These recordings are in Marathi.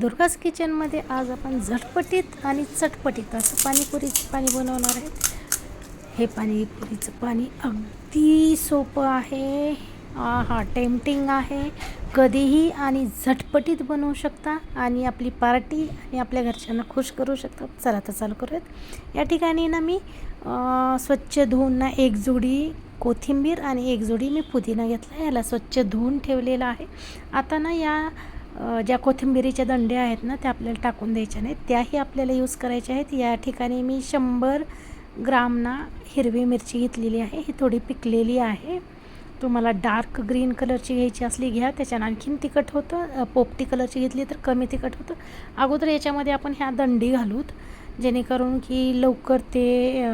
दुर्गास किचनमध्ये आज आपण झटपटीत आणि चटपटीत असं पाणीपुरीचं पाणी बनवणार आहे. हे पाणीपुरीचं पाणी अगदी सोपं आहे. हा टेम्पटिंग आहे. कधीही आणि झटपटीत बनवू शकता आणि आपली पार्टी आणि आपल्या घरच्यांना खुश करू शकता. चला तर चालू करूयात. या ठिकाणी ना मी स्वच्छ धुवून ना एक जोडी कोथिंबीर आणि एक जोडी मी पुदिना घेतला याला स्वच्छ धुवून ठेवलेला आहे. आता ना या ज्या कोथिंबिरीच्या दंड्या आहेत ना त्या आपल्याला टाकून द्यायच्या नाहीत. त्याही आपल्याला यूज करायच्या आहेत. या ठिकाणी मी शंभर ग्राम ना हिरवी मिरची घेतलेली आहे. ही थोडी पिकलेली आहे. तुम्हाला डार्क ग्रीन कलरची घ्यायची असली घ्या. त्याच्यानं आणखीन तिखट होतं. पोपटी कलरची घेतली तर कमी तिखट होतं. अगोदर याच्यामध्ये आपण ह्या दंडी घालूत. जेणेकरून की लवकर ते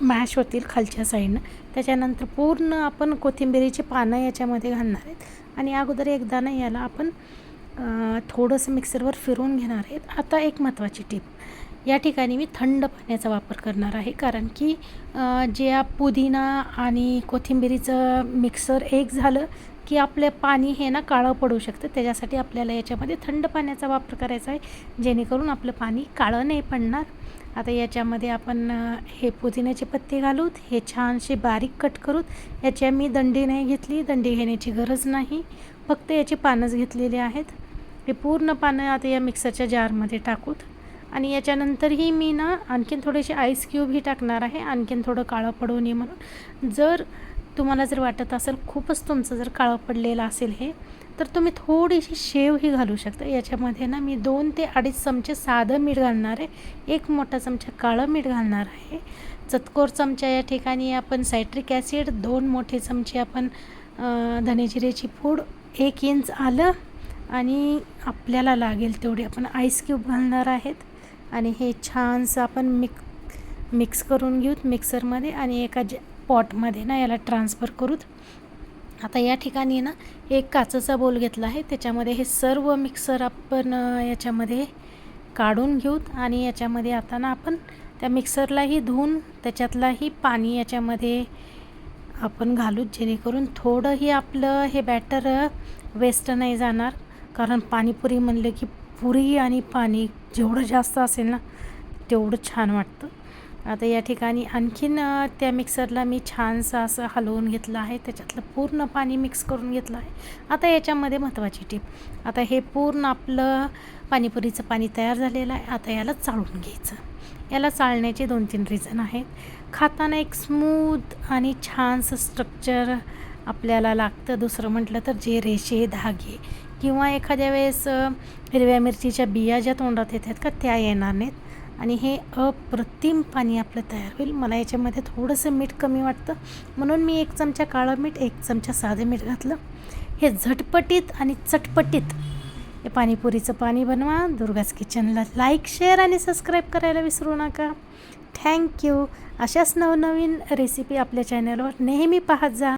मॅश होतील खालच्या साईडनं. त्याच्यानंतर पूर्ण आपण कोथिंबिरीची पानं याच्यामध्ये घालणार आहेत. आणि अगोदर एकदा ना याला आपण थोडंसं मिक्सरवर फिरवून घेणार आहेत आता एक महत्त्वाची टीप. या ठिकाणी मी थंड पाण्याचा वापर करणार आहे. कारण की जे ज्या पुदिना आणि कोथिंबिरीचं मिक्सर एक झालं की आपलं पाणी हे ना काळं पडू शकतं. त्याच्यासाठी आपल्याला याच्यामध्ये थंड पाण्याचा वापर करायचा आहे. जेणेकरून आपलं पाणी काळं नाही पडणार. आता याच्यामध्ये आपण हे पुदिन्याचे पत्ते घालूत. हे छानसे बारीक कट करूत. याच्या मी दंडी नाही घेतली. दंडी घेण्याची गरज नाही. फक्त याची पानंच घेतलेली आहेत. हे पूर्ण पानं आता या मिक्सरच्या जारमध्ये टाकूत. आणि याच्यानंतरही मी ना आणखीन थोडेसे आईस क्यूबही टाकणार आहे. आणखीन थोडं काळं पडू नये म्हणून. जर तुम्हाला जर वाटत असेल खूपच तुमचं जर काळं पडलेलं असेल हे तर तुम्ही थोडीशी शेवही घालू शकता. याच्यामध्ये ना मी दोन ते अडीच चमचे साधं मीठ घालणार आहे. एक मोठा चमचा काळं मीठ घालणार आहे. चतकोर चमचा या ठिकाणी आपण सायट्रिक ॲसिड दोन मोठे चमचे आपण धनेजिरेची धनेजिऱ्याची पूड एक इंच आलं आणि आपल्याला लागेल तेवढे आपण आईस क्यूब घालणार आहेत. आणि हे छानसं आपण मिक मिक्स करून घेऊत मिक्सरमध्ये आणि एका जे पॉटमध्ये ना याला ट्रान्सफर करूत. आता या ठिकाणी ना एक काचेचा बोल घेतला आहे. त्याच्यामध्ये हे सर्व मिक्सर आपण याच्यामध्ये काढून घेऊत. आणि याच्यामध्ये आता ना आपण त्या मिक्सरलाही धुवून त्याच्यातलाही पाणी याच्यामध्ये आपण घालूत. जेणेकरून थोडंही आपलं हे बॅटर वेस्ट नाही जाणार. कारण पाणीपुरी म्हणलं की पुरी आणि पाणी जेवढं जास्त असेल ना तेवढं छान वाटतं. आता या ठिकाणी आणखीन त्या मिक्सरला मी छानसं असं हलवून घेतलं आहे. त्याच्यातलं पूर्ण पाणी मिक्स करून घेतलं आहे. आता याच्यामध्ये महत्त्वाची टीप आता हे पूर्ण आपलं पाणीपुरीचं पाणी तयार झालेलं आहे. आता याला चाळून घ्यायचं. याला चाळण्याचे दोन तीन रिझन आहेत. खाताना एक स्मूथ आणि छानसं स्ट्रक्चर आपल्याला लागतं. दुसरं म्हटलं तर जे रेषे धागे किंवा एखाद्या वेळेस हिरव्या मिरचीच्या बिया ज्या तोंडात येतात का त्या येणार नाहीत. आणि हे अप्रतिम पाणी आपलं तयार होईल. मला याच्यामध्ये थोडंसं मीठ कमी वाटतं. म्हणून मी एक चमचा काळं मीठ एक चमचा साधं मीठ घातलं. हे झटपटीत आणि चटपटीत हे पाणीपुरीचं पाणी बनवा. दुर्गास किचनला लाईक शेअर आणि सबस्क्राईब करायला विसरू नका. थँक्यू अशाच नवनवीन रेसिपी आपल्या चॅनलवर नेहमी पाहत जा.